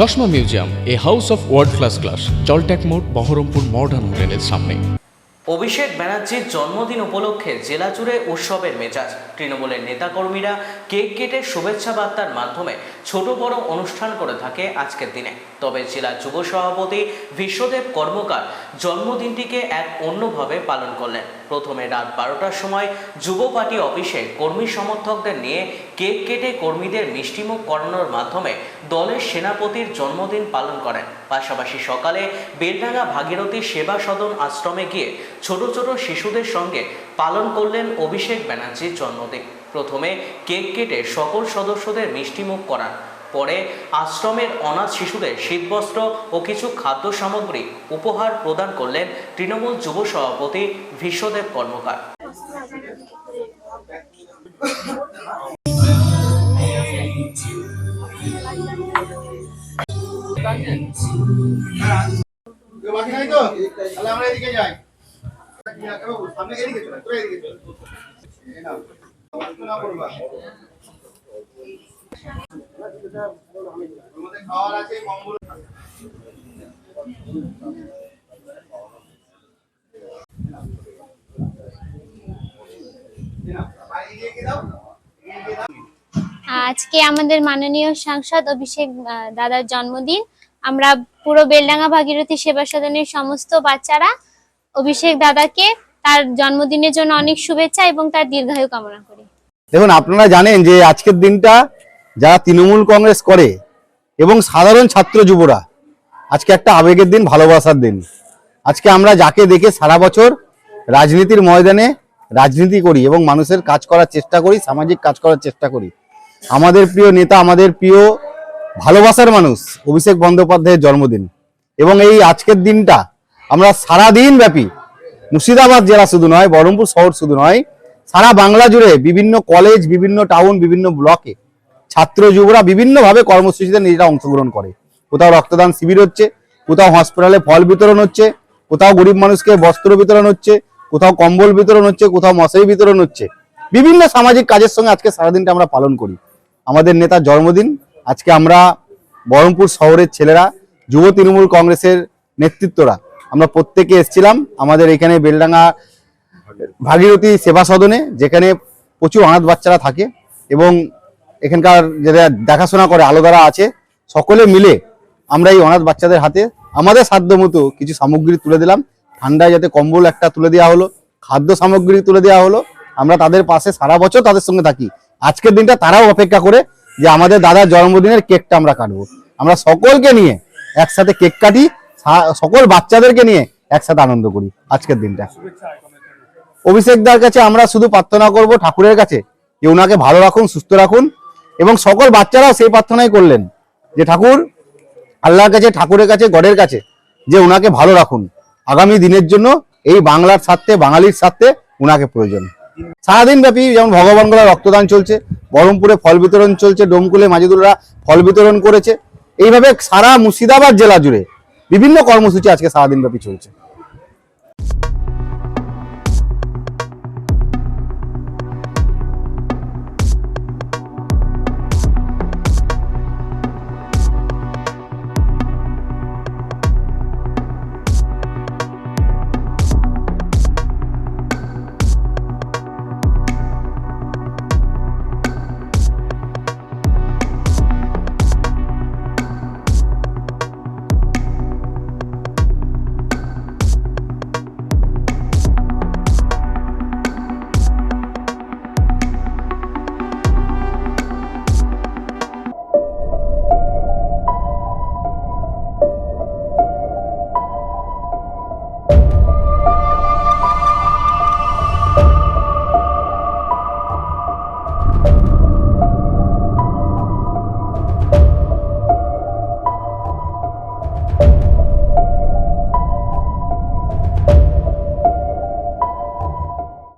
চশমা museum, a house of world class class জলট্যাক মোড়, Baharampur modern হোটেলের সামনে। অভিষেক ব্যানার্জির জন্মদিন উপলক্ষে জেলা জুড়ে উৎসবের মেজাজ। তৃণমূলের নেতাকর্মীরা কেক কেটে শুভেচ্ছা বার্তার মাধ্যমে ছোট বড় অনুষ্ঠান করে থাকে আজকের দিনে। তবে জেলা যুব সভাপতি বিশ্বদেব কর্মকার জন্মদিনটিকে এক অন্যভাবে পালন করলেন। প্রথমে রাত বারোটার সময় যুব পার্টি অফিসে কর্মী সমর্থকদের নিয়ে কেক কেটে কর্মীদের মিষ্টিমুখ করানোর মাধ্যমে দলের সেনাপতির জন্মদিন পালন করেন। পাশাপাশি সকালে বেলডাঙ্গা ভাগীরথী সেবা সদন আশ্রমে গিয়ে ছোট ছোট শিশুদের সঙ্গে পালন করলেন অভিষেক ব্যানার্জির জন্মদিন। প্রথমে কেক কেটে সকল সদস্যদের মিষ্টিমুখ করান। পরে আশ্রমের অনাথ শিশুদের শীতবস্ত্র ও কিছু খাদ্য সামগ্রী উপহার প্রদান করলেন তৃণমূল যুব সভাপতি বিশ্বদেব কর্মকার। সামনে এদিকে চলে? তোরা এদিকে চলে। না করবা আজকে আমাদের মাননীয় সাংসদ অভিষেক দাদার জন্মদিন। আমরা পুরো বেলডাঙ্গা ভাগীরথী সেবা সদনের সমস্ত বাচ্চারা অভিষেক দাদাকে তার জন্মদিনের জন্য অনেক শুভেচ্ছা এবং তার দীর্ঘায়ু কামনা করি। দেখুন, আপনারা জানেন যে আজকের দিনটা যারা তৃণমূল কংগ্রেস করে এবং সাধারণ ছাত্র যুবরা, আজকে একটা আবেগের দিন, ভালোবাসার দিন। আজকে আমরা যাকে দেখে সারা বছর রাজনীতির ময়দানে রাজনীতি করি এবং মানুষের কাজ করার চেষ্টা করি, সামাজিক কাজ করার চেষ্টা করি। আমাদের প্রিয় নেতা, আমাদের প্রিয় ভালোবাসার মানুষ, অভিষেক বন্দ্যোপাধ্যায়ের জন্মদিন। এবং এই আজকের দিনটা আমরা সারা দিন ব্যাপী, মুর্শিদাবাদ জেলা শুধু নয়, বহরমপুর শহর শুধু নয়, সারা বাংলা জুড়ে বিভিন্ন কলেজ, বিভিন্ন টাউন, বিভিন্ন ব্লকে ছাত্র যুবরা বিভিন্নভাবে কর্মসূচিতে নিজেরা অংশগ্রহণ করে। কোথাও রক্তদান শিবির হচ্ছে, কোথাও হসপিটালে ফল বিতরণ হচ্ছে, কোথাও গরিব মানুষকে বস্ত্র বিতরণ হচ্ছে, কোথাও কম্বল বিতরণ হচ্ছে, কোথাও মশারি বিতরণ হচ্ছে। বিভিন্ন সামাজিক কাজের সঙ্গে আজকে সারাদিনটা আমরা পালন করি। আমাদের নেতার জন্মদিন, আজকে আমরা বহরমপুর শহরের ছেলেরা, যুব তৃণমূল কংগ্রেসের নেতৃত্বরা, আমরা প্রত্যেকে এসেছিলাম। আমাদের এখানে বেলডাঙ্গা ভাগীরথী সেবা সদনে, যেখানে প্রচুর অনাথ বাচ্চারা থাকে এবং এখানকার যারা দেখাশোনা করে আলোদারা আছে, সকলে মিলে আমরা এই অনাথ বাচ্চাদের হাতে আমাদের সাধ্য মতো কিছু সামগ্রী তুলে দিলাম। ঠান্ডায় যাতে কম্বল একটা তুলে দেওয়া হলো, খাদ্য সামগ্রী তুলে দেওয়া হলো। আমরা তাদের পাশে সারা বছর তাদের সঙ্গে থাকি। আজকের দিনটা তারাও অপেক্ষা করে যে আমাদের দাদার জন্মদিনের কেকটা আমরা কাটবো। আমরা সকলকে নিয়ে একসাথে কেক কাটি সকল বাচ্চাদেরকে নিয়ে একসাথে আনন্দ করি আজকের দিনটা। অভিষেক দার কাছে আমরা শুধু প্রার্থনা করব ঠাকুরের কাছে, যে ওনাকে ভালো রাখুন, সুস্থ রাখুন। এবং সকল বাচ্চারাও সেই প্রার্থনাই করলেন যে ঠাকুর, আল্লাহর কাছে, ঠাকুরের কাছে, গডের কাছে, যে ওনাকে ভালো রাখুন। আগামী দিনের জন্য এই বাংলার স্বার্থে, বাঙালির স্বার্থে ওনাকে প্রয়োজন। সারাদিন ব্যাপী যেমন ভগবানগোলা রক্তদান চলছে, বহরমপুরে ফল বিতরণ চলছে, ডোমকুলে মাজিদুলরা ফল বিতরণ করেছে। এইভাবে সারা মুর্শিদাবাদ জেলা জুড়ে বিভিন্ন কর্মসূচি আজকে সারাদিন ব্যাপী চলছে।